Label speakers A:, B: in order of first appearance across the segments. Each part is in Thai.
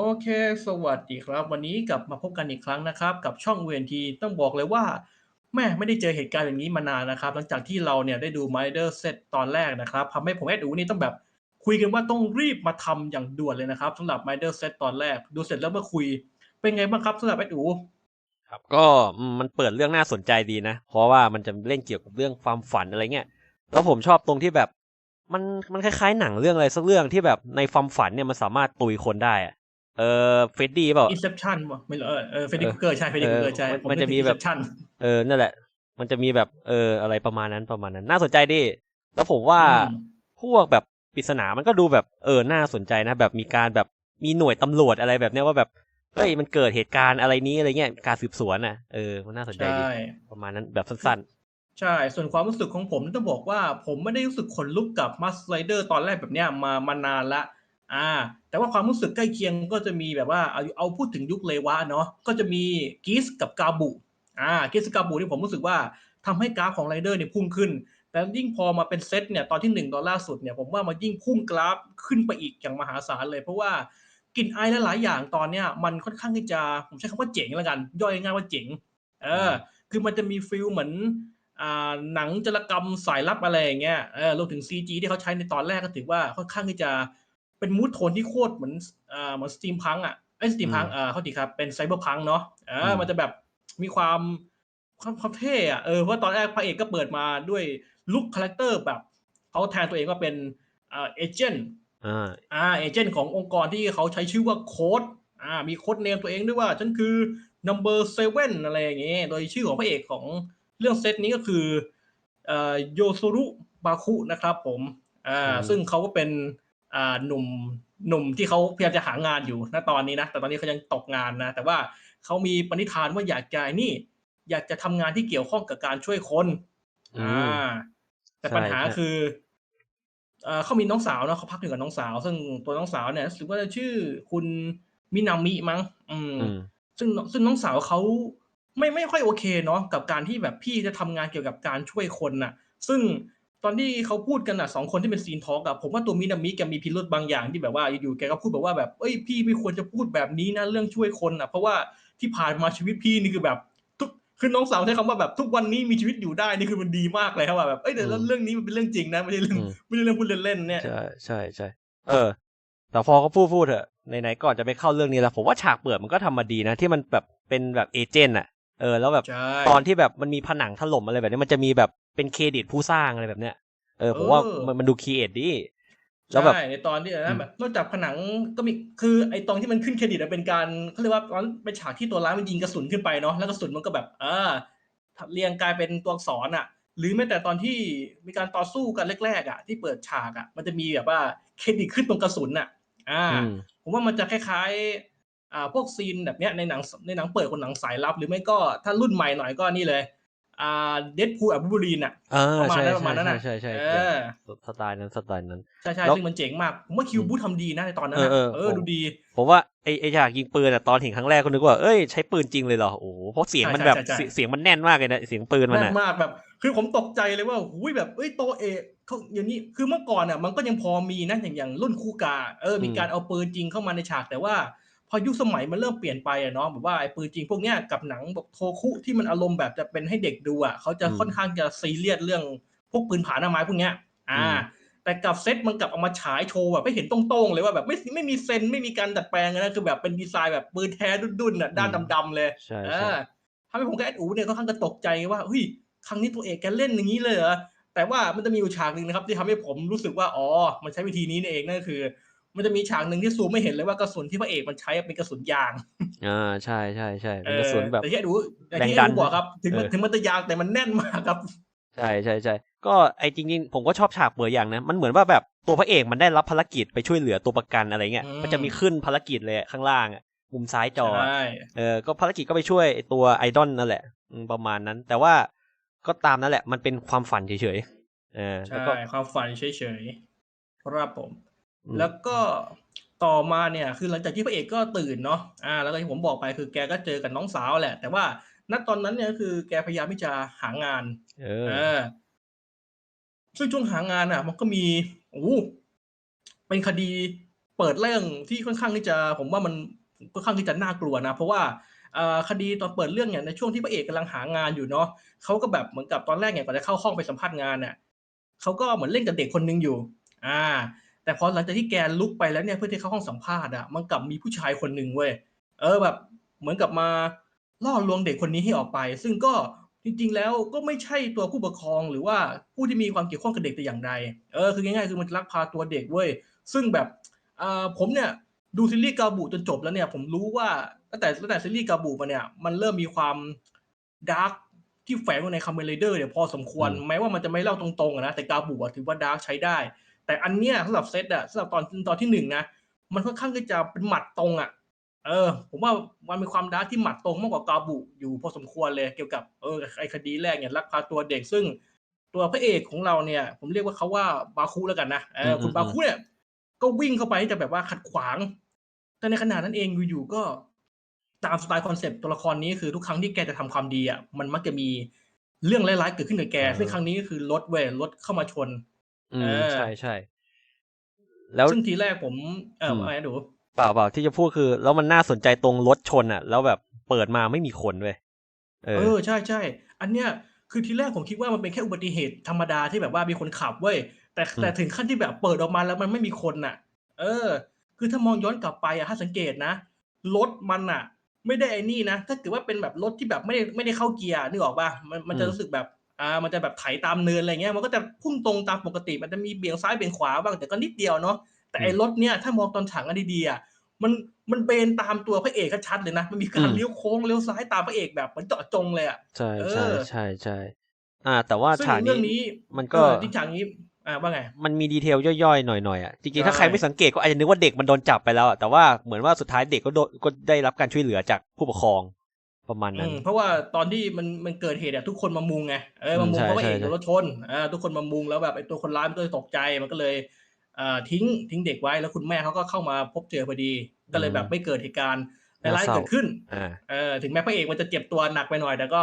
A: โอเค สวัสดีครับ วันนี้กลับมาพบกันอีกครั้งนะครับ กับช่อง VNT ต้องบอกเลยว่า แม่ไม่ได้เจอเหตุการณ์อย่างนี้มานานนะครับ หลังจากที่เราเนี่ยได้ดู Mider Set ตตอนแรกนะครับทำให้ผมแอดอูนี่ต้องแบบคุยกันว่าต้องรีบมาทำอย่างด่วนเลยนะครับสำหรับ Mider Set ตตอนแรก ดูเสร็จแล้วมาคุย เป็นไงบ้างครับสำหรับแอดอู
B: ครับก็มมันเปิดเรื่องน่าสนใจดีนะ เพราะว่ามันจะเล่นเกี่ยวกับเรื่องความฝันอะไรเงี้ยแล้วผมชอบตรงที่แบบมันมันคล้ายๆหนังเรื่องอะไรสักเรื่องที่แบบในความฝันเนี่ยมันสามารถตุยคนได้อะ เออเฟรดดี้เปล่า
A: Inception ป่ะไม่รู้เออเออเฟรดดี้
B: เออ
A: คูเกอร์ใช่เฟรดดี้
B: เอ
A: คู
B: อ
A: เกอร์ใช่
B: มัน
A: ผ
B: มันจะ
A: นึกถึง
B: มีแบบ
A: Inception
B: เออนั่นแหละ มันจะมีแบบเอออะไรประมาณนั้นประมาณนั้น น่าสนใจดิแล้วผมว่า
A: อืม
B: พวกแบบปริศนามันก็ดูแบบเออน่าสนใจนะ แบบมีการแบบมีหน่วยตำรวจอะไรแบบเนี้ยว่าแบบเฮ้ยมันเกิดเหตุการณ์อะไรนี้อะไรเงี้ยการสืบสวนน่ะเออมันน่าสนใจ
A: ใช่
B: ดีประมาณนั้นแบบสั้น
A: ใช่ ส่วนความรู้สึกของผมต้องบอกว่าผมไม่ได้รู้สึกขนลุกกับมาสไลเดอร์ตอนแรกแบบเนี้ยมามานานละ อ่า แต่ว่าความรู้สึกใกล้เคียงก็จะมีแบบว่าเอาเอาพูดถึงยุคเลวะเนาะก็จะมีกิสกับกาบุอ่ากิสกับกาบุที่ผมรู้สึกว่าทำให้กราฟของไรเดอร์เนี่ยพุ่งขึ้น แต่ยิ่งพอมาเป็นเซตเนี่ยตอนที่หนึ่งตอนล่าสุดเนี่ยผมว่ามันยิ่งพุ่งกราฟขึ้นไปอีกอย่างมหาศาลเลย เพราะว่ากลิ่นไอายหลายๆอย่างตอนเนี้ยมันค่อนข้างที่จะผมใช้คำว่าเจ๋งแล้วกัน ย่อยง่ายๆว่าเจ๋งเออ คือมันจะมีฟิลเหมือนอ่าหนังจรกรรมสายลับอะไรอย่างเงี้ยเออรวมถึง CG ที่เขาใช้ในตอนแรกก็ถือว่าค่อนข้างที่จะ เป็นมูดโทนที่โคตรเหมือนอ่าเหมือนสตรีมพังอะไอ้สตรีมพังอ่าเขาดีครับเป็นไซเบอร์พังเนาะเออมันจะแบบมีความความความเท่อะเออเพราะว่าตอนแรกพระเอกก็เปิดมาด้วยลุคคาแรคเตอร์แบบเขาแทนตัวเองว่าเป็นอ่าเอเจนต์
B: ๆอ่า
A: อ่าเอเจนต์ขององค์กรที่เขาใช้ชื่อว่าโค้ดอ่ามีโค้ดเนมตัวเองด้วยว่าฉันคือ number seven อะไรอย่างเงี้ยโดยชื่อของพระเอกของเรื่องเซตนี้ก็คือเอ่อโยโซรุบาคุนะครับผมอ่า
B: อืม
A: ซึ่งเขาก็เป็นอ่า หนุ่มหนุ่มที่เขาพยายามจะหางานอยู่ณตอนนี้นะ แต่ตอนนี้เขายังตกงานนะ แต่ว่าเขามีปณิธานว่าอยากจะไอ้นี่ อยากจะทำงานที่เกี่ยวข้องกับการช่วยคน
B: อื
A: อ่ามแต่
B: ใช่
A: ปัญหา
B: ใช่
A: คือเอ่อเขามีน้องสาวเนาะเขาพักอยู่กับน้องสาว ซึ่งตัวน้องสาวเนี่ยรู้สึกว่าจะชื่อคุณมินามิมั้งอืม
B: อืม
A: ซึ่งซึ่งน้องสาวเขาไม่ไม่ค่อยโอเคเนาะกับการที่แบบพี่จะทำงานเกี่ยวกับการช่วยคนน่ะ ซึ่ง ตอนที่เขาพูดกันอะสองคนที่เป็นซีนทอล์กอะผมว่าตัวมินามิแกมีพิรุธบางอย่างที่แบบว่าอยู่ๆแกก็พูดแบบว่าแบบเอ้ยพี่ไม่ควรจะพูดแบบนี้นะเรื่องช่วยคนอะ เพราะว่าที่ผ่านมาชีวิตพี่นี่คือแบบทุกคือน้องสาวใช้คำว่าแบบทุกวันนี้มีชีวิตอยู่ได้นี่คือมันดีมากเลยครับว่าแบบเอ้ยแต่
B: อืม
A: เรื่องนี้มันเป็นเรื่องจริงนะไม่ใช่เรื่อง
B: อืม
A: ไม่ใช่เรื่องพูดเล่นๆเนี่ย
B: ใช่ใช่ใช่เออแต่พอเขาพูดพูดเถอะไหนๆก่อนจะไปเข้าเรื่องนี้แล้วผมว่าฉากเปิดมันก็ทำมาดีนะ ที่มันแบบเป็นแบบเอเจนต์อะเออแล้วแบบ
A: ใช่
B: ตอนที่แบบมันมีผนังถล่มอะไรแบบนี้มันจะมีแบบ เป็นเครดิตผู้สร้างอะไรแบบเนี้ยเออผมว่ามันมันดูครีเอทดีแล้วแบบ
A: ใช่ในตอนที่
B: อื
A: นะ
B: ม
A: แบบนอกจากผนังก็มีคือไอ้ตอนที่มันขึ้นเครดิตอะเป็นการเขาเรียกว่าตอนเป็นฉากที่ตัวร้ายมันยิงกระสุนขึ้นไปเนาะแล้วกระสุนมันก็แบบเออเรียงกลายเป็นตัวอักษรอะ หรือแม้แต่ตอนที่มีการต่อสู้กันแรกๆอะที่เปิดฉากอะ มันจะมีแบบว่าเครดิตขึ้นตรงกระสุนอะ อ่า
B: อืม
A: ผมว่ามันจะคล้ายๆอ่าพวกซีนแบบเนี้ยในหนังในหนังเปิดคนหนังสายลับ หรือไม่ก็ถ้ารุ่นใหม่หน่อยก็นี่เลย อ่าเดดพูลอับบูรีนอะ
B: อ่า
A: ประมาณ
B: ใช่
A: นั้นประ
B: ใช่
A: มาณนั้น
B: ใช่
A: น่ะ
B: ใช่ใช่
A: เอ
B: ใช่
A: อ
B: สไตล์นั้นสไตล์นั้น
A: ใช่ใช่
B: แล้ว
A: ซึ่งมันเจ๋งมากผมว่าคิวบูทำดีนะในตอนนั้น
B: เออ
A: นะ
B: เออ
A: เออ
B: ผม
A: ดูดี
B: ผมว่าไอไอฉากยิงปืนอะตอนเห็นครั้งแรกก็นึกว่าเอ้ยใช้ปืนจริงเลยเหรอโอ้โหเพราะเสียงมัน
A: ใช่
B: แบบ
A: ใช่ใช่
B: เสียเสียงมันแน่นมากเลยนะเสียงปืนมัน
A: แน่
B: อะ
A: นมากแบบ คือผมตกใจเลยว่าหุยแบบเอ้ยโตเอะเขาอย่างนี้คือเมื่อก่อนอะมันก็ยังพอมีนะอย่างอย่างรุ่นคูกาเออมีการเอาปืนจริงเข้ามาในฉากแต่ว่า พอยุคสมัยมันเริ่มเปลี่ยนไปอะเนาะแบบว่าไอ้ปืนจริงพวกเนี้ยกับหนังแบบโทคุที่มันอารมณ์แบบจะเป็นให้เด็กดูอะเขาจะค่อนข้างจะซีเรียสเรื่องพวกปืนผาหน้าไม้พวกเนี้ย อ่า แต่กับเซตมันกลับเอามาฉายโชว์แบบไม่เห็นตรงๆเลยว่าแบบไม่ไม่มีเซนไม่มีการดัดแปลงนะคือแบบเป็นดีไซน์แบบปืนแท้ดุนๆอะด้านดำๆเลย
B: ใช่
A: เอ
B: ใช่
A: อทำให้ผมกับแอดอูเนี่ยค่อนข้างจะตกใจว่าเฮ้ยครั้งนี้ตัวเอกแกเล่นอย่างนี้เลยเหรอแต่ว่ามันจะมีอยู่ฉากหนึ่งนะครับ ที่ทำให้ผมรู้สึกว่าอ๋อมันใช้วิธีนี้นี่เองนั่นก็คือ มันจะมีฉากหนึ่งที่ซูมไม่เห็นเลยว่ากระสุนที่พระเอกมันใช้เป็นกระสุนยาง
B: อ่าใช่ใช่ใช่
A: เอ
B: เป็น
A: อก
B: ระสุนแบบ
A: แต่ที่แอดอูอย่างที่
B: แรงดั
A: แอด
B: น
A: อูบอกครับ ถึงมัน
B: เออ
A: ถึงมันจะยางแต่มันแน่นมากครับ
B: ใช่ใช่ใช่ก็ไอจริงๆผมก็ชอบฉากเปิดอย่างนะ มันเหมือนว่าแบบตัวพระเอกมันได้รับภารกิจไปช่วยเหลือตัวประกันอะไรเงี้ย
A: อืม
B: มันจะมีขึ้นภารกิจเลยอะข้างล่างอะมุมซ้ายจออะ
A: ใช่
B: เออก็ภารกิจก็ไปช่วยไอ้ตัวไอดอลนั่นแหละอืมประมาณนั้น แต่ว่าก็ตามนั่นแหละ มันเป็นความฝันเฉยๆเออแล้ว
A: ใช่
B: ก็
A: ความฝันเฉยๆครับผม
B: อืม
A: แล้วก็ต่อมาเนี่ยคือหลังจากที่พระเอกก็ตื่นเนาะอ่า แล้วก็ที่ผมบอกไปคือแกก็เจอกับน้องสาวแหละ แต่ว่าณตอนนั้นเนี่ยคือแกพยายามที่จะหางาน
B: เออ
A: เออซึ่งช่วงหางานอะ มันก็มีโอ้โหเป็นคดีเปิดเรื่องที่ค่อนข้างที่จะ ผมว่ามันค่อนข้างที่จะน่ากลัวนะ เพราะว่าอ่าคดีตอนเปิดเรื่องเนี่ยในช่วงที่พระเอกกำลังหางานอยู่เนาะเขาก็แบบเหมือนกับตอนแรกเนี่ยก่อนจะเข้าห้องไปสัมภาษณ์งานเนี่ยเขาก็เหมือนเล่นกับเด็กคนหนึงอยู่ อ่า แต่พอหลังจากที่แกลุกไปแล้วเนี่ยเพื่อที่เข้าห้องสัมภาษณ์อะมันกลับมีผู้ชายคนหนึ่งเว้ยเออแบบเหมือนกับมาล่อลวงเด็กคนนี้ให้ออกไป ซึ่งก็จริง ๆ แล้วก็ไม่ใช่ตัวผู้ปกครองหรือว่าผู้ที่มีความเกี่ยวข้องกับเด็กแต่อย่างใดเออคือง่ายๆคือมันลักพาตัวเด็กเว้ยซึ่งแบบอ่าผมเนี่ยดูซีรีส์กาบูจนจบแล้วเนี่ย ผมรู้ว่าตั้งแต่ตั้งแต่ซีรีส์กาบูมาเนี่ยมันเริ่มมีความดาร์กที่แฝงอยู่ในคัมเมนไรเดอร์เนี่ยพอสมควร
B: อืม
A: แม้ว่ามันจะไม่เล่าตรงๆอะนะแต่กาบูอะถือว่าดาร์กใช้ได้ แต่อันเนี้ยสำหรับเซตอะสำหรับตอนตอนที่หนึ่งนะมันค่อนข้างที่จะเป็นหมัดตรงอะเออ ผมว่ามันมีความดาร์กที่หมัดตรงมากกว่ากาบุอยู่พอสมควรเลยเกี่ยวกับเออไอคดีแรกเนี่ยลักพาตัวเด็กซึ่ง ตัวพระเอกของเราเนี่ย ผมเรียกว่าเขาว่าบาคุแล้วกันนะเอออ
B: ม
A: คุณ
B: อืม
A: บาคุเนี่ยก็วิ่งเข้าไปที่จะแบบว่าขัดขวาง แต่ในขณะนั้นเองอยู่ๆก็ตามสไตล์คอนเซปต์ตัวละครนี้คือทุกครั้งที่แกจะทำความดีอะมันมักจะมีเรื่องร้ายๆเกิดขึ้นกับแกซึ่งครั้งนี้ก็คือรถเว้ยรถเข้ามาชน
B: อืม
A: เออ
B: ใช่ใช่ แล้ว
A: ซึ่งทีแรกผมเออ
B: อืม
A: อะไรดู
B: เปล่าเปล่าที่จะพูดคือ แล้วมันน่าสนใจตรงรถชนอะ แล้วแบบเปิดมาไม่มีคนเว้ยเอ
A: เอ
B: อ
A: อใช่ใช่อันเนี้ยคือทีแรกผมคิดว่ามันเป็นแค่อุบัติเหตุธรรมดาที่แบบว่ามีคนขับเว้ยแต่
B: อืม
A: แต่ถึงขั้นที่แบบเปิดออกมาแล้วมันไม่มีคนน่ะ เออ คือถ้ามองย้อนกลับไปอะถ้าสังเกตนะรถมันอะไม่ได้ไอ้นี่นะถ้าเกิดว่าเป็นแบบรถที่แบบไม่ได้ไม่ได้เข้าเกียร์นึกออกป่ะมันมันจะรู้สึกแบบ อ่ามันจะแบบไถตามเนินอะไรเงี้ยมันก็จะพุ่งตรงตามปกติ มันจะมีเบี่ยงซ้ายเบี่ยงขวาบ้างแต่ก็นิดเดียวเนาะแต่ไอ้รถเนี้ยถ้ามองตอนถังอันดีๆอะมันมันเบนตามตัวพระเอกชัดเลยนะมันมีการ
B: อืม
A: เลี้ยวโค้งเลี้ยวซ้ายตามพระเอกแบบเหมือนเจาะจงเลยอะ
B: ใช่
A: เอ
B: ใช่
A: อ
B: ใช่ใช่อ่า แต่ว่า
A: ซึ่ง
B: ฉาก
A: เรื่อง
B: นี้
A: นี้
B: มันก็
A: เออที่ฉากนี้อ่าว่าไง
B: มันมีดีเทลย่อยๆหน่อยๆอะจริงๆถ้า
A: ใช่
B: ใครไม่สังเกตก็อาจจะนึกว่าเด็กมันโดนจับไปแล้วอะแต่ว่าเหมือนว่าสุดท้ายเด็กก็โดนก็ได้รับการช่วยเหลือจากผู้ปกครอง ประมาณ
A: อื
B: นั้น
A: มเพราะว่าตอนที่มันมันเกิดเหตุอะทุกคนมามุงไงเออมามุง
B: อืมใช่
A: เพราะว่าเอก
B: ใช่
A: โดนรถชนอ่าทุกคนมามุงแล้วแบบไอ้ตัวคนร้ายมันก็เลยตกใจมันก็เลยอ่าทิ้งทิ้งเด็กไว้แล้วคุณแม่เขาก็เข้ามาพบเจอพอดี ก็เลยแบบไม่เกิดเหตุการณ์ร้ายๆเกิดขึ้น
B: อ่า
A: เออถึงแม้พระเอกมันจะเจ็บตัวหนักไปหน่อยแต่ก็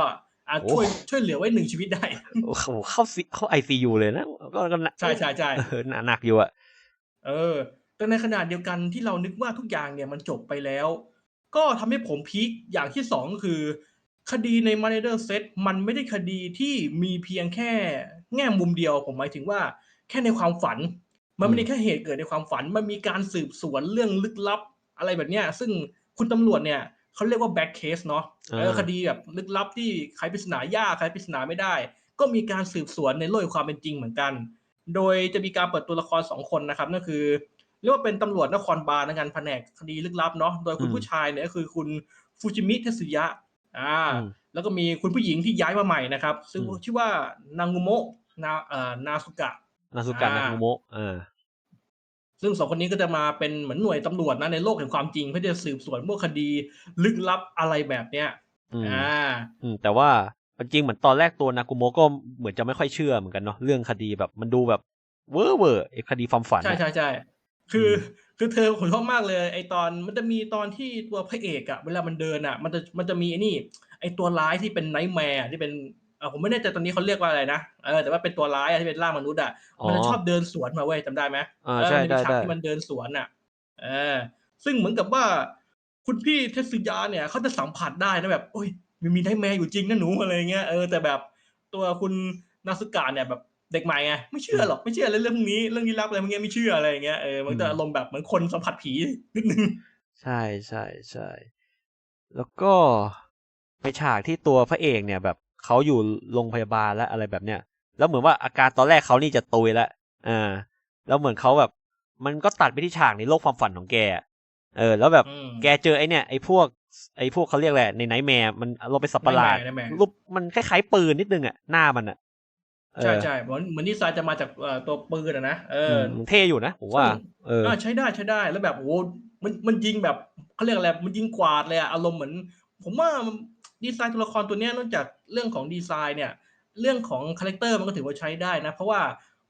A: อ่า
B: โอ้
A: ช่วยช่วยเหลือไว้หนึ่งชีวิตได้
B: โอ้โหเข้าซีเข้าไอซียูเลยนะก็ก็หนัก
A: ใช่ใช่ใช่
B: เออหนักหนักอยู่อะ
A: เออแต่ในขณะเดียวกันที่เรานึกว่าทุกอย่างเนี่ยมันจบไปแล้ว ก็ทำให้ผมพีคอย่างที่สองก็คือ คดีใน m o n e y d e r Set มันไม่ได้คดีที่มีเพียงแค่แง่มุมเดียว ผมหมายถึงว่า แค่ในความฝัน มันไม่ได้แค่เหตุเกิดในความฝัน มันมีการสืบสวนเรื่องลึกลับอะไรแบบเนี้ย ซึ่งคุณตำรวจเนี่ยเขาเรียกว่า back case เนาะคดีแบบลึกลับที่ใครปริศนายากใครปริศนาไม่ได้ ก็มีการสืบสวนในโลกความเป็นจริงเหมือนกัน โดยจะมีการเปิดตัวละครสองคนนะครับนั่นคือ เรียกว่าเป็นตำรวจนครบาลในการแผนกคดีลึกลับเนาะโดยคุณ
B: อืม
A: ผู้ชายเนี่ยก็คือคุณฟูจิมิเทสุยะอ่า
B: อืม
A: แล้วก็มีคุณผู้หญิงที่ย้ายมาใหม่นะครับ ซึ่ง
B: อืม
A: ชื่อว่านางุโมะนาเอ่อนาสุกะ
B: นาสุการ
A: อ่า
B: นาคุโมะอ่า
A: ซึ่งสองคนนี้ก็จะมาเป็นเหมือนหน่วยตำรวจนะในโลกแห่งความจริงเพื่อจะสืบสวนพวกคดีลึกลับอะไรแบบเนี้ย
B: อืม
A: อ่า
B: อืมแต่ว่าจริงเหมือนตอนแรกตัวนากุโมะก็เหมือนจะไม่ค่อยเชื่อเหมือนกันเนาะเรื่องคดีแบบมันดูแบบเวอร์เวอร์ไอ้คดีความฝัน
A: ใช่
B: อะ
A: ใช่ใช่ คือ
B: อืม
A: คือเธอผมชอบมากเลยไอตอนมันจะมีตอนที่ตัวพระเอกอะเวลามันเดินอะมันจะมันจะมีไอ้นี่ ไอตัวร้ายที่เป็นไนท์แมร์ที่เป็นเออผมไม่แน่ใจตอนนี้เขาเรียกว่าอะไรนะเออแต่ว่าเป็นตัวร้ายอะที่เป็นร่างมนุษย์อะ
B: อ๋อ
A: มันจะชอบเดินสวนมาเว้ยจำได้ไหม
B: อ่า
A: เออ
B: ใช่
A: มันจะมีฉาก
B: ได้ได้
A: ที่มันเดินสวนอะเออ ซึ่งเหมือนกับว่า คุณพี่เทสึยาเนี่ยเขาจะสัมผัสได้นะแบบโอ้ยมันมีไนท์แมร์อยู่จริงนะหนูอะไรเงี้ยเออแต่แบบตัวคุณนาสุกะเนี่ยแบบ เด็กใหม่ไงไม่เชื่อหรอกไม่เชื่อเรื่องพวกนี้เรื่องลี้ลับอะไรพวกเนี้ยไม่เชื่ออะไรอย่างเงี้ยเออมันจะอารมณ์แบบเหมือนคนสัมผัสผีนิดนึง
B: ใช่ใช่ใช่แล้วก็ไปฉากที่ตัวพระเอกเนี่ยแบบเขาอยู่โรงพยาบาลและอะไรแบบเนี้ยแล้วเหมือนว่าอาการตอนแรกเขานี่จะตุยแล้วอ่าแล้วเหมือนเขาแบบ มันก็ตัดไปที่ฉากในโลกความฝันของแกอะเออ แล้วแบบ
A: อืม
B: แกเจอไอ้เนี่ยไอ้พวกไอ้พวกเขาเรียกแหละไรในไนท์แมร์มันเราไปนสัตว์ประหลาด
A: Nightmare Nightmare
B: รูปมันคล้ายๆปืนนิดนึงอะหน้ามันอะเออ
A: ใช่ใช่เหมือนเหมือนดีไซน์จะมาจากเอ่อตัวปืนอะนะเอ
B: อื
A: อ
B: มมันเท่อยู่นะผมว่าเออ
A: อ่าใช้ได้ใช้ได้แล้วแบบโอ้โหมันมันยิงแบบเขาเรียกอะไรมันยิงกวาดเลยอะอารมณ์เหมือน ผมว่าดีไซน์ตัวละครตัวเนี้ยนอกจากเรื่องของดีไซน์เนี่ย เรื่องของคาแรคเตอร์มันก็ถือว่าใช้ได้นะ เพราะว่า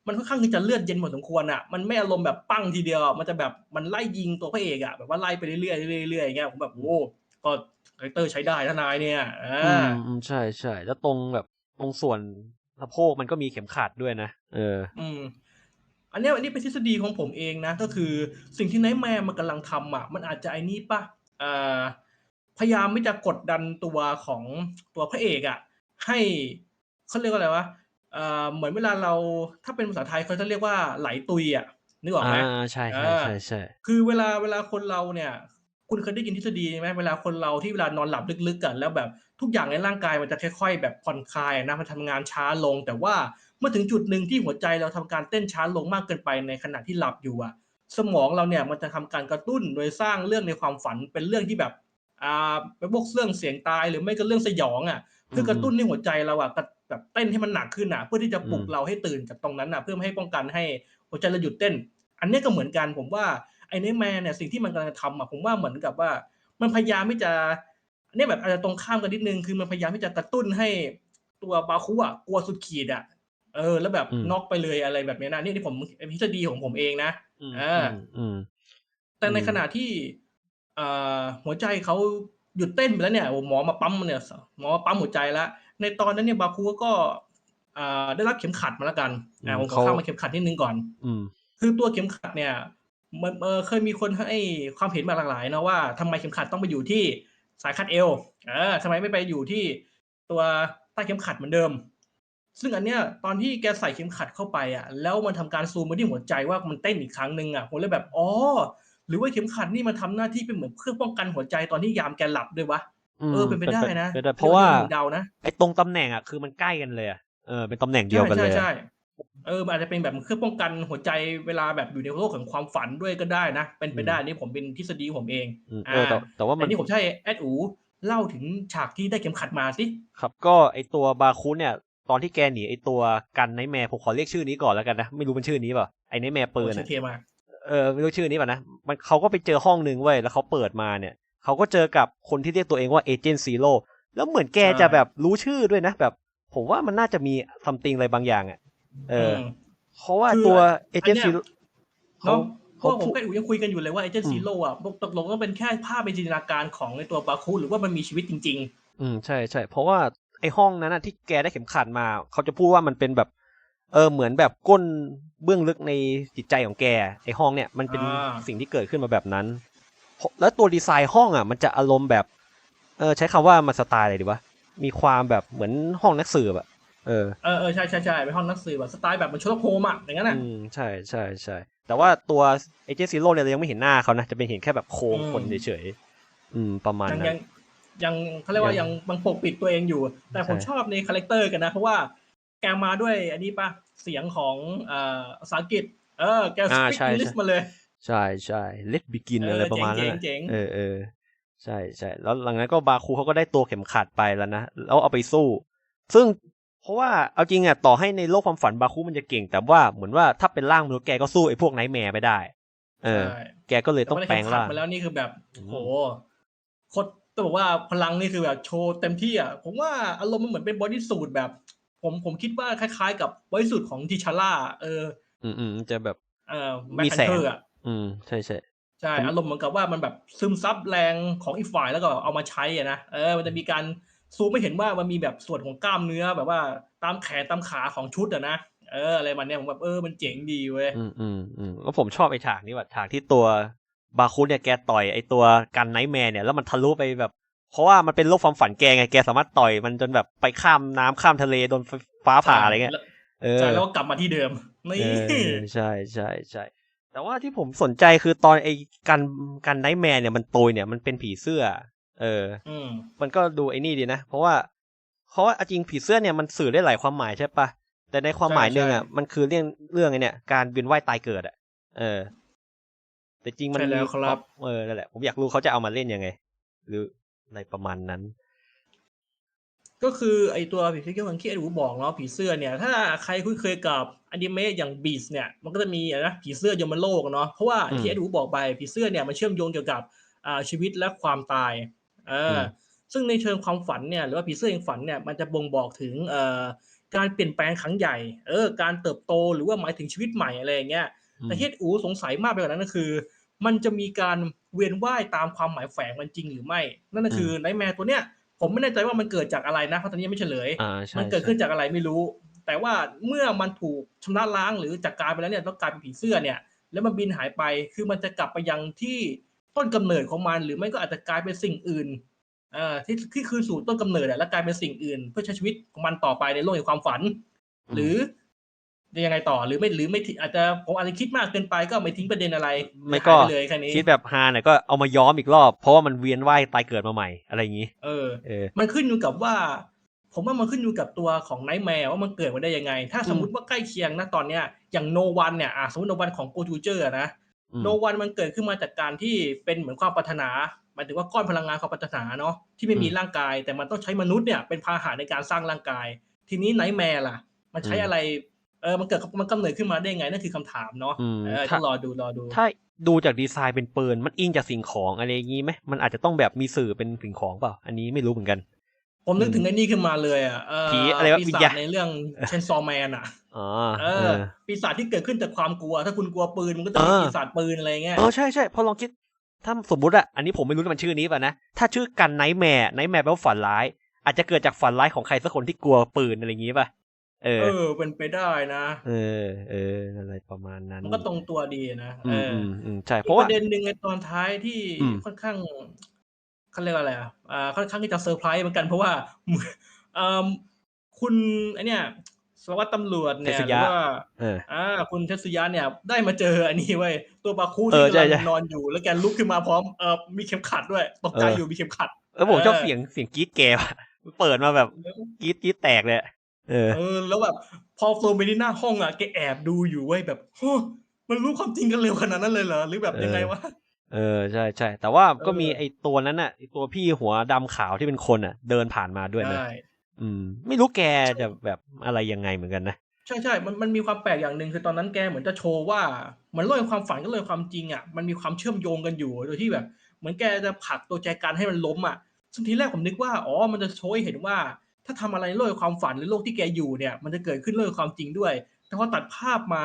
A: มันค่อนข้างที่จะเลือดเย็นหมดสมควรอะมันไม่อารมณ์แบบปั้งทีเดียวอะมันจะแบบมันไล่ยิงตัวพระเอกอะแบบว่าไล่ไปเรื่อยๆเรื่อยๆเรื่อยๆอย่างเงี้ยผมแบบโอ้ก็คาแรคเตอร์ใช้ได้ทนายเนี่ยอ่
B: อืามอืมใช่ใช่แล้วตรงแบบตรงส่วน สะโพกมันก็มีเข็มขัดด้วยนะเออ
A: อืม อันเนี้ยอันนี้เป็นทฤษฎีของผมเองนะ ก็คือสิ่งที่ไนท์แมร์มันกำลังทำอะ มันอาจจะไอ้นี่ป่ะเอ่อพยายามไม่จะกดดันตัวของตัวพระเอกอะ ให้เขาเรียกว่าอะไรวะเอ่อเหมือนเวลาเราถ้าเป็นภาษาไทยเขาจะเรียกว่าไหลตุยอะนึกออก
B: อ่า
A: ไหม
B: ใช่
A: เอ
B: ใช่
A: อ
B: ใช่ใช่
A: คือเวลาเวลาคนเราเนี่ย คุณเคยได้ยินทฤษฎีไหมเวลาคนเราที่เวลานอนหลับลึกๆกันแล้วแบบ ทุกอย่างในร่างกายมันจะค่อย ๆ แบบผ่อนคลายนะมันทำงานช้าลง แต่ว่าเมื่อถึงจุดหนึ่งที่หัวใจเราทำการเต้นช้าลงมากเกินไปในขณะที่หลับอยู่อะสมองเราเนี่ยมันจะทำการกระตุ้นโดยสร้างเรื่องในความฝันเป็นเรื่องที่แบบอ่าเป็นพวกเรื่องเสียงตายหรือไม่ก็เรื่องสยองอะเพื่อกระตุ้นให้หัวใจเราอะกระแบบเต้นให้มันหนักขึ้นอะเพื่อที่จะปลุกเราให้ตื่นจากตรงนั้นอะเพื่อไม่ให้ป้องกันให้หัวใจเราหยุดเต้น อันเนี้ยก็เหมือนกันผมว่าไอ้เนแมนเนี่ยสิ่งที่มันกำลังทำอะผมว่าเหมือนกับว่า มันพยายามที่จะ เนี่ยแบบอาจจะตรงข้ามกันนิดนึงคือมันพยายามที่จะกระตุ้นให้ตัวบาคุอะกลัวสุดขีดอะเออ แล้วแบบ
B: อืม
A: น็อกไปเลยอะไรแบบเนี้ยนะนี่ที่ผมเป็นทฤษฎีของผมเองนะ
B: อืม
A: อ่า
B: อืมอืม
A: แต่ใน
B: อืม
A: ขณะที่เอ่อหัวใจเขาหยุดเต้นไปแล้วเนี่ยหมอมาปั๊มมันเนี่ยหมอมาปั๊มหัวใจแล้วในตอนนั้นเนี่ยบาคุก็เอ่อได้รับเข็มขัดมาแล้วกันอ่าผมขอเข้ามาเข็มขัดนิดนึงก่อน
B: อืม
A: คือตัวเข็มขัดเนี่ยมันเออเคยมีคนให้ความเห็นมาหลากหลายนะว่าทำไมเข็มขัดต้องไปอยู่ที่ สายคัดเอวเออทำไมไม่ไปอยู่ที่ตัวใต้เข็มขัดเหมือนเดิม ซึ่งอันเนี้ยตอนที่แกใส่เข็มขัดเข้าไปอะ แล้วมันทำการซูมมาที่หัวใจว่ามันเต้นอีกครั้งหนึ่งอะผมเลยแบบอ๋อหรือว่าเข็มขัดนี่มันทำหน้าที่เป็นเหมือนเครื่องป้องกันหัวใจตอนที่ยามแกหลับด้วยวะ
B: อืม
A: เออเป็นไปได้นะ
B: เป็นไปเพราะว่า
A: ผมเดานะ
B: ไอ้ตรงตำแหน่งอะคือมันใกล้กันเลยอะเออเป็นตำแหน่งเดียวกันเลย
A: ใช่
B: อะ
A: ใช่ใช่ เออมันอาจจะเป็นแบบเครื่องป้องกันหัวใจเวลาแบบอยู่ในโลกของความฝันด้วยก็ได้นะ เป็นไปได้นี่ผมเป็นทฤษฎีผมเอง
B: อืมเออแต่แต่ว่ามั
A: แต่
B: น
A: นี่ผมใช่แอดอูเล่าถึงฉากที่ได้เข็มขัดมาสิ
B: ครับ ก็ไอตัวบาคุเนี่ย ตอนที่แกหนีไอตัวกันไนท์แมร์ผมขอเรียกชื่อนี้ก่อนแล้วกันนะ ไม่รู้มันชื่อนี้เปล่าไอไนท์แมร์ปืน
A: โอ้
B: อะ
A: เท่มาก
B: เออไม่รู้ชื่อนี้ป่ะนะมันเขาก็ไปเจอห้องหนึ่งเว้ยแล้วเขาเปิดมาเนี่ยเขาก็เจอกับคนที่เรียกตัวเองว่าเอเจนต์ซีโร่แล้วเหมือนแกจะแบบรู้ชื่อด้วยนะ แบบ ผมว่ามันน่าจะมีซัมติงอะไรบางอย่างอะ เออ
A: ม
B: เพราะว่า
A: คือ
B: ตัวเอ
A: อั
B: เจ
A: น
B: น
A: เนี้
B: ต์
A: ย
B: ซีโร่
A: เนาะเพราะ
B: เขา
A: ว่าผม
B: พูด
A: กับอูยังคุยกันอยู่เลยว่าเอเจน
B: อื
A: ต์
B: ม
A: ซีโร่อะตกลงว่าเป็นแค่ภาพเป็นจินตนาการของในตัวบาคูหรือว่ามันมีชีวิตจริง
B: อืมใช่ใช่เพราะว่าไอห้องนั้นนะที่แกได้เข็มขัดมา เขาจะพูดว่ามันเป็นแบบเออเหมือนแบบก้นเบื้องลึกในจิตใจของแกไอห้องเนี่ยมันเป็น
A: อ่า
B: สิ่งที่เกิดขึ้นมาแบบนั้นเพราะแล้วตัวดีไซน์ห้องอะ มันจะอารมณ์แบบ เออใช้คำว่ามันสไตล์อะไรดีวะมีความแบบเหมือนห้องนักสืบอะ เออ
A: ๆเออเออใช่ใช่ใช่เป็นห้องนักสืบแบบสไตล์แบบมันชลโฮมอะอย่างนั้นอะ
B: อืมใช่ใช่ใช่แต่ว่าตัวเอเจนซีโร่เนี่ยเรายังไม่เห็นหน้าเขานะจะเป็นเห็นแค่แบบโครงคนเฉยๆอืมประมาณ
A: ยัง
B: นั้
A: ยัง
B: น
A: ยังเขาเรียกว่า
B: ยั
A: ยังงบังปกปิดตัวเองอยู่ แต่ผม
B: ใช่
A: ชอบในคาแรคเตอร์กันนะ เพราะว่าแกมาด้วยอันนี้ปะเสียงของเอ่อภาษาอังกฤษ เออแกส
B: อ่า
A: ปีก
B: ใช่
A: อังกฤษ
B: ใช่
A: มาเลย
B: ใช่ใช่ let begin
A: เออ
B: อะไรประมาณนั้น
A: เจ๋ง
B: อะ
A: เจ๋งเจ๋ง
B: เออเออใช่ใช่แล้วหลังนั้นก็บาคูเขาก็ได้ตัวเข็มขัดไปแล้วนะ แล้วเอาไปสู้ ซึ่ง เพราะว่าเอาจริงอะต่อให้ในโลกความฝันบาคูมันจะเก่ง แต่ว่าเหมือนว่าถ้าเป็นร่างมนุษย์แกก็สู้ไอ้พวกไนท์แมร์ไม่ได้ เออ
A: ใช่
B: แกก็เลย
A: แต่
B: ต้อง
A: ว่าได้
B: แปล
A: เข็
B: ง
A: มขัด
B: ร่าง
A: มาแล้วนี่คือแบบ
B: อืม
A: โหโคตรต้องบอกว่าพลังนี่คือแบบโชว์เต็มที่อะผมว่าอารมณ์มันเหมือนเป็นบอดี้สูทแบบ ผมผมคิดว่าคล้ายๆ กับบอดี้สูทของทิชาร่าเออ
B: อืมอืมจะแบบ
A: เออแบ็
B: มี
A: คแพ
B: แส
A: น
B: ง
A: เทอร์อะ
B: อืมใช่ใช่
A: ใช่อารมณ์เหมือนกับว่ามันแบบซึมซับแรงของอีกฝ่ายแล้วก็เอามาใช้อะนะเออ มันจะมีการ ซูมไม่เห็นว่ามันมีแบบส่วนของกล้ามเนื้อแบบว่าตามแขนตามขาของชุดอะนะเอออะไรมันเนี่ยผมแบบเออมันเจ๋งดีเว้ย
B: อืมอืมอืมแล้วผมชอบไอ้ฉากนี้ว่ะฉากที่ตัวบาคูเนี่ยแกต่อยไอ้ตัวกันไนท์แมร์เนี่ยแล้วมันทะลุไปแบบ เพราะว่ามันเป็นโลกความฝันแกไงแกสามารถต่อยมันจนแบบไปข้ามน้ำข้ามทะเลโดนฟ้าผ่าอะไรเงี้ย
A: แล้ว
B: เออ
A: ใช่แล้วก็กลับมาที่เดิมนี่
B: เออใช่ใช่ใช่แต่ว่าที่ผมสนใจคือตอนไอ้กันกันไนท์แมร์เนี่ยมันโตยเนี่ยมันเป็นผีเสื้อ เออ
A: อืม
B: มันก็ดูไอ้นี่ดีนะ เพราะว่าเพราะว่าเอาจริงผีเสื้อเนี่ยมันสื่อได้หลายความหมายใช่ปะแต่ในความหมายหนึ่งอะมันคือเรื่องเรื่องไอ้เนี่ย การเวียนว่ายตายเกิดอะ เออ แต่จริงมัน
A: ใช่แล้วครับ
B: เออนั่นแหละ ผมอยากรู้เขาจะเอามาเล่นยังไง หรืออะไรประมาณนั้น
A: ก็คือไอตัวผีเสื้ออย่างที่ไอ้ดูบอกเนาะผีเสื้อเนี่ย ถ้าใครคุ้นเคยกับอนิเมะอย่างบีสเนี่ยมันก็จะมีอะไรนะผีเสื้อยมโลกเนาะเพราะว่า
B: อืม
A: ที่ไอ้ดูบอกไปผีเสื้อเนี่ยมันเชื่อมโยงเกี่ยวกับอ่าชีวิตและความตาย เอออ
B: ม
A: ซึ่งในเชิงความฝันเนี่ยหรือว่าผีเสื้อแห่งฝันเนี่ยมันจะบ่งบอกถึงเอ่อการเปลี่ยนแปลงครั้งใหญ่ เออ การเติบโตหรือว่าหมายถึงชีวิตใหม่อะไรอย่างเงี้ยแต่ที่อูสงสัยมากไปกว่านั้นก็คือ มันจะมีการเวียนว่ายตามความหมายแฝงมันจริงหรือไม่ นั่นก็คือไนท์แมร์ตัวเนี้ยผมไม่แน่ใจว่ามันเกิดจากอะไรนะเพราะตอนนี้ยังไม่เฉลย
B: อ่าใช่
A: มันเกิดขึ้น
B: ใช่
A: จากอะไรไม่รู้ แต่ว่าเมื่อมันถูกชำระล้างหรือจัดการไปแล้วเนี่ยต้องกลายเป็นผีเสื้อเนี่ย แล้วมันบินหายไปคือมันจะกลับไปยังที่ ต้นกำเนิดของมัน หรือไม่ก็อาจจะกลายเป็นสิ่งอื่นเอ่อที่ที่คือสู่ต้นกำเนิดอะแล้วกลายเป็นสิ่งอื่น เพื่อใช้ชีวิตของมันต่อไปในโลกแห่งความฝัน หรือจะยังไงต่อหรือไม่หรือไม่ทิ้งอาจจะผมอาจจะคิดมากเกินไปก็ไม่ทิ้งประเด็นอะไร
B: ไม่ก็
A: หายปเลยแค่นี้
B: คิดแบบฮาหน่อยก็เอามาย้อมอีกรอบ เพราะว่ามันเวียนว่ายตายเกิดมาใหม่อะไรอย่างนี้
A: เออ
B: เออ
A: มันขึ้นอยู่กับว่า ผมว่ามันขึ้นอยู่กับตัวของไนท์แมร์ว่ามันเกิดมาได้ยังไง ถ้าสมมติว่าใกล้เคียงนะตอนเนี้ยอย่างโนวันเนี่ยอะสมมติโนวันของโกจูเจอร์นะ
B: อืม
A: โนวันมันเกิดขึ้นมาจากการที่เป็นเหมือนความปรารถนาหมายถึงว่าก้อนพลังงานความปรารถนาเนาะที่ไม่มี
B: อืม
A: ร่างกาย แต่มันต้องใช้มนุษย์เนี่ยเป็นพาหะในการสร้างร่างกาย ทีนี้ไนท์แมร์ล่ะ มันใช้
B: อืม
A: อะไรเออมันเกิดมันกำเนิดขึ้นมาได้ยังไงนั่นคือคำถามเนาะ
B: อืม
A: เออ
B: ถ้า
A: ต้องรอดูรอดู
B: ถ้าดูจากดีไซน์เป็นปืนมันอิงจากสิ่งของอะไรอย่างนี้ไหมมันอาจจะต้องแบบมีสื่อเป็นสิ่งของเปล่าอันนี้ไม่รู้เหมือนกัน
A: ผมนึกถึงไอ้นี่ขึ้นมาเลยอะเออ
B: ผีอะไรวะ
A: ปี
B: วิญ
A: ศา
B: ญา
A: จ
B: ณ
A: ในเรื่องเชนซอแมนอะ
B: อ๋อ
A: เอ
B: เอ
A: อ
B: อ
A: ปีศาจที่เกิดขึ้นจากความกลัว ถ้าคุณกลัวปืนมันก็จะมี
B: อ่า
A: ปีศาจปืนอะไรเงี้ย
B: เออใช่ใช่พอลองคิดถ้าสมมุติอะอันนี้ผมไม่รู้ว่ามันชื่อนี้ป่ะนะ ถ้าชื่อกันไนท์แมร์ไนท์แมร์แปลว่าฝันร้าย อาจจะเกิดจากฝันร้ายของใครสักคนที่กลัวปืนอะไรอย่างงี้ป่ะเออ
A: เออ เป็นไปได้นะ
B: เออ เออ อะไรประมาณนั้น
A: มันก็ตรงตัวดีนะ
B: อื
A: เอ
B: ม
A: อ
B: อื
A: อ
B: มอืมใช่
A: อี
B: เพ
A: ก
B: ราะ
A: ป
B: ว่า
A: ระเด็นหนึ่งในตอนท้ายที่
B: อืม
A: ค่อนข้าง เขาเรียกว่าอะไรอะอ่าค่อนข้างที่จะเซอร์ไพรส์เหมือนกันเพราะว่าเอ่อคุณไอเนี่ยสารวัตรตำรวจเนี่ย
B: เท
A: ห
B: สุ
A: รื
B: ยะ
A: อว่า
B: เออ
A: อ่า คุณเทสุยะเนี่ย ได้มาเจออันนี้ไว้ยตัวบาคู
B: เอ
A: ที่
B: อใช่
A: กำลัง
B: ใช่
A: นอนอยู่ แล้วแกลุกขึ้นมาพร้อมเออมีเข็มขัดด้วย ตกใจ
B: เออ
A: อ
B: อ
A: ยู่มีเข็มขัด
B: เออผมชอบ
A: เออ
B: เสียงเสียงกรี๊ดแกว่ะเปิดมาแบบกรี๊ดกรี๊ดแตกเลยอะเออ
A: เออแล้วแบบพอโฟลไปที่หน้าห้องอะแกแอบดูอยู่เว้ยแบบโอ้มันรู้ความจริงกันเร็วขนาดนั้นเลยเหรอหรือแบบ
B: เออ
A: ยังไงวะ
B: เออใช่ใช่แต่ว่าก็
A: เออ
B: มีไอตัวนั้นน่ะไอตัวพี่หัวดำขาวที่เป็นคนอะ เดินผ่านมาด้วยนะ
A: ใช่
B: อืม ไม่รู้แกจะแบบอะไรยังไงเหมือนกันนะ
A: ใช่ใช่มันมันมีความแปลกอย่างหนึ่งคือตอนนั้นแกเหมือนจะโชว์ว่าเหมือนโลกแห่งความฝันกับโลกแห่งความจริงอะมันมีความเชื่อมโยงกันอยู่โดยที่แบบ เหมือนแกจะผลักตัวแจกันให้มันล้มอะซึ่งทีแรกผมนึกว่าอ๋อมันจะโชว์ให้เห็นว่า ถ้าทำอะไรในโลกแห่งความฝันหรือโลกที่แกอยู่เนี่ย มันจะเกิดขึ้นโลกแห่งความจริงด้วย แต่พอตัดภาพมา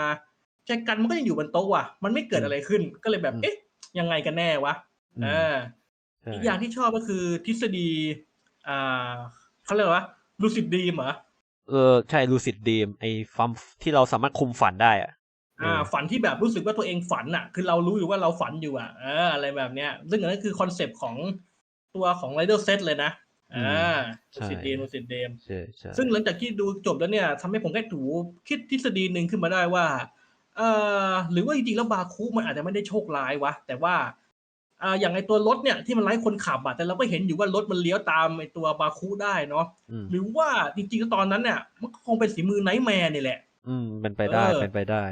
A: แจกันมันก็ยังอยู่บนโต๊ะว่ะมันไม่เกิดอะไรขึ้นก็เลยแบบ
B: อืม
A: เอ๊ะ ยังไงกันแน่วะ
B: อืม
A: อ่า
B: ใช่
A: อีกอย่างที่ชอบก็คือทฤษฎี อ่าเขาเรียกว่าลูซิดดีมเหรอ
B: เออใช่ลูซิดดีมไอฟัมที่เราสามารถคุมฝันได้อะ
A: อ่า
B: เออ
A: ฝันที่แบบรู้สึกว่าตัวเองฝันอะ คือเรารู้อยู่ว่าเราฝันอยู่อะเอออะไรแบบเนี้ย ซึ่งอันนั้นคือคอนเซปต์ของตัวของไรเดอร์เซตเลยนะอ่าลูซิดดีมลูซิดดีม
B: ใช่ใช่
A: ซึ่งหลังจากที่ดูจบแล้วเนี่ยทำให้ผมแค่ถูคิดทฤษฎีหนึ่งขึ้นมาได้ว่า เอ่อหรือว่าจริงๆแล้วบาคูมันอาจจะไม่ได้โชคร้ายวะ แต่ว่าอ่าอย่างไอตัวรถเนี่ยที่มันไล่คนขับอะแต่เราก็เห็นอยู่ว่ารถมันเลี้ยวตามไอตัวบาคูได้เนาะ
B: อืม
A: หรือว่าจริงๆแล้วตอนนั้นเนี่ยมันก็คงเป็นสีมือไนท์แมร์นี่แหละ
B: อืมเป็นไปได้
A: เออ
B: เป็นไปได้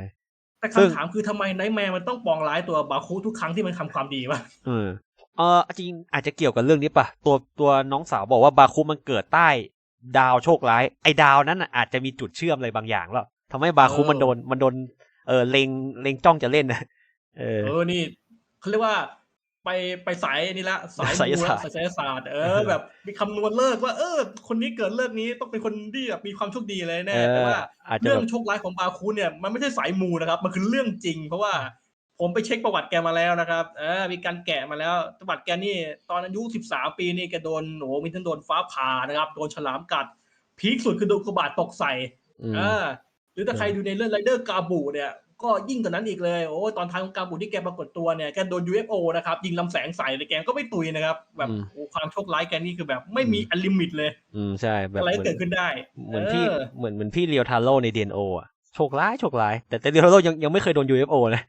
A: แต่
B: ซึ่ง
A: คำถามคือทำไมไนท์แมร์มันต้องปองร้ายตัวบาคูทุกครั้งที่มันทำความดีวะ
B: เออเออจริงอาจจะเกี่ยวกับเรื่องนี้ป่ะตัวตัวน้องสาวบอกว่าบาคุมันเกิดใต้ ดาวโชคร้าย ไอ้ดาวนั้นน่ะอาจจะมีจุดเชื่อมอะไรบางอย่างแล้วทำให้บาคุ
A: เออ
B: มันโดนมันโดน เออเลงเลงจ้องจะเล่นนะเออ
A: เออนี่เขาเรียกว่าไปไปสายนี่ละสาย
B: ไสย
A: มู
B: ศาสตร์
A: ละสายไสยศาสตร์เออแบบมีคำนวณเลิกว่า เออ คนนี้เกิดเลิกนี้ต้องเป็นคนที่แบบมีความโชคดีเลยแน่
B: เอ
A: แต่
B: อ
A: ว่า
B: อาจจะ
A: เรื่อ
B: แบ
A: ง
B: บ
A: โชคร้ายของบาคูเนี่ยมันไม่ใช่สายมูนะครับมันคือเรื่องจริง เพราะว่าผมไปเช็คประวัติแกมาแล้วนะครับเออมีการแกะมาแล้วประวัติแกนี่ ตอนอายุ 13 ปีนี่แกโดนโอ้โหมีทั้งโดนฟ้าผ่านะครับ โดนฉลามกัด พีคสุดคือโดนกระบาดตกใส่
B: อืม
A: อ่าห รือถ้า
B: เออ
A: ใครดูในเรื่องไรเดอร์กาบูเนี่ยก็ยิ่งกว่านั้นอีกเลยโอ้ยตอนท้ายของกาบูที่แกปรากฏตัวเนี่ยแกโดน UFO นะครับยิงลำแสงใส่แต่แกก็ไม่ตุยนะครับ แบบโอ้ความโชคร้ายแกนี่คือแบบไม่มีอันลิมิตเลย
B: อืมใช่แบบ
A: อะไร
B: เห
A: ก็
B: มือน
A: เกิดขึ้นได้
B: เหมือนพี่
A: เออ
B: เหมือนเหมือนพี่เรียวทาโร่ใน DNO อะโชคร้ายโชคร้าย แต่แต่เรียวทาโร่ยังยังไม่เคยโดน UFO นะ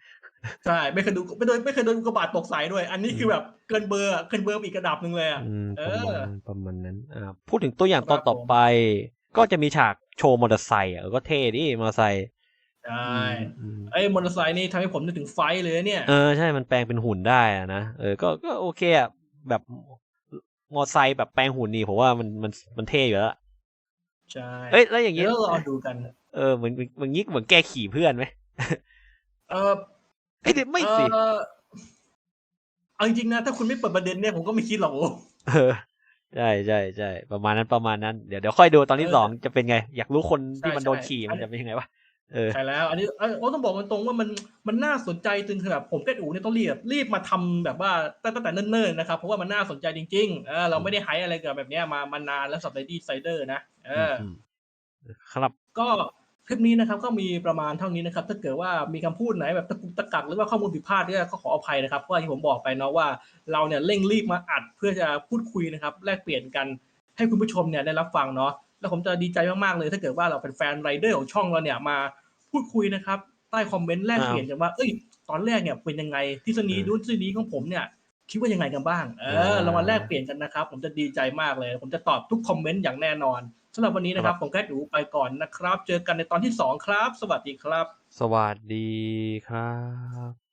A: ใช่ไม่เคยดูไม่โดนไม่เคยโดนอุกกาบาตตกใส่ด้วย อันนี้คือแบบเกินเบอร์อะเกินเบอร์ไปอีกระดับหนึ่งเลยอะ
B: อืม
A: เอ
B: ประ
A: อ
B: มาณนั้นประมาณนั้นอ่าพูดถึงตัวอย่าง
A: ค
B: ต
A: รั
B: อบนต่อ
A: ผม
B: ไป ก็จะมีฉาก โชว์มอเตอร์ไซค์อะเออก็เท่ดิมอเตอร์ไซค์
A: ใช่
B: อืม
A: ไอ้มอเตอร์ไซค์นี่ทำให้ผมนึกถึงไฟท์เลยเนี่ย
B: เออใช่มันแปลงเป็นหุ่นได้อะนะเออก็ก็โอเคอะแบบมอเตอร์ไซค์แบบแปลงหุ่นนี่ผมว่ามันมันมันเท่อยู่แล้ว
A: ใช่
B: เอ้ยแล้วอย่างงี้
A: เดี๋ยวเรารอดูกัน
B: เออเหมือนเหมือนงี้เหมือนแกขี่เพื่อนไหม
A: เออ
B: เอ้ยเดี๋ยวไม่สิ
A: เอ่อเอาจริงๆนะถ้าคุณไม่เปิดประเด็นเนี่ยผมก็ไม่คิดหรอกโอ้
B: เออ ใช่ใช่ใช่ประมาณนั้นประมาณนั้นเดี๋ยวเดี๋ยวค่อยดูตอนที่
A: เออ
B: สองจะเป็นไง อยากรู้คนที่
A: ใช่
B: มันโดน
A: ใช่
B: ขี่
A: อั
B: มันน
A: นี้
B: จะเป็นยังไงวะเออ
A: ใช่แล้ว อันนี้เอ้ยโอ้ต้องบอกตรงๆว่ามันมันน่าสนใจจนคือแบบผมกับอูเนี่ยต้องรีบรีบมาทำแบบว่าตั้งตั้งแต่เนิ่นๆนะครับเพราะว่ามันน่าสนใจจริงๆเออเราไม่ได้ไฮอะไรกับแบบเนี้ยมามานานแล้วสับไดดี้ไซเดอร์นะเอออ
B: มครับ
A: ก็ คลิปนี้นะครับก็มีประมาณเท่านี้นะครับ ถ้าเกิดว่ามีคำพูดไหนแบบตะกุกตะกักหรือว่าข้อมูลผิดพลาดเนี่ยก็ขออภัยนะครับเพราะว่าที่ผมบอกไปเนาะว่าเราเนี่ยเร่งรีบมาอัดเพื่อจะพูดคุยนะครับแลกเปลี่ยนกันให้คุณผู้ชมเนี่ยได้รับฟังเนาะแล้วผมจะดีใจมากๆเลย ถ้าเกิดว่าเราเป็นแฟนไรเดอร์ของช่องเราเนี่ยมาพูดคุยนะครับใต้คอมเมนต์แลกเปลี่ยนกันว่าเอ้ยตอนแรกเนี่ยเป็นยังไงทฤษฎีนู้นทฤษฎีของผมเนี่ยคิดว่ายังไงกันบ้าง เออเรามาแลกเปลี่ยนกันนะครับ ผมจะดีใจมากเลย ผมจะตอบทุกคอมเมนต์อย่างแน่นอน สำหรับวันนี้นะครับ ผมแค่ดูไปก่อนนะครับ เจอกันในตอนที่สองครับ สวัสดีครับ
B: สวัสดีครับ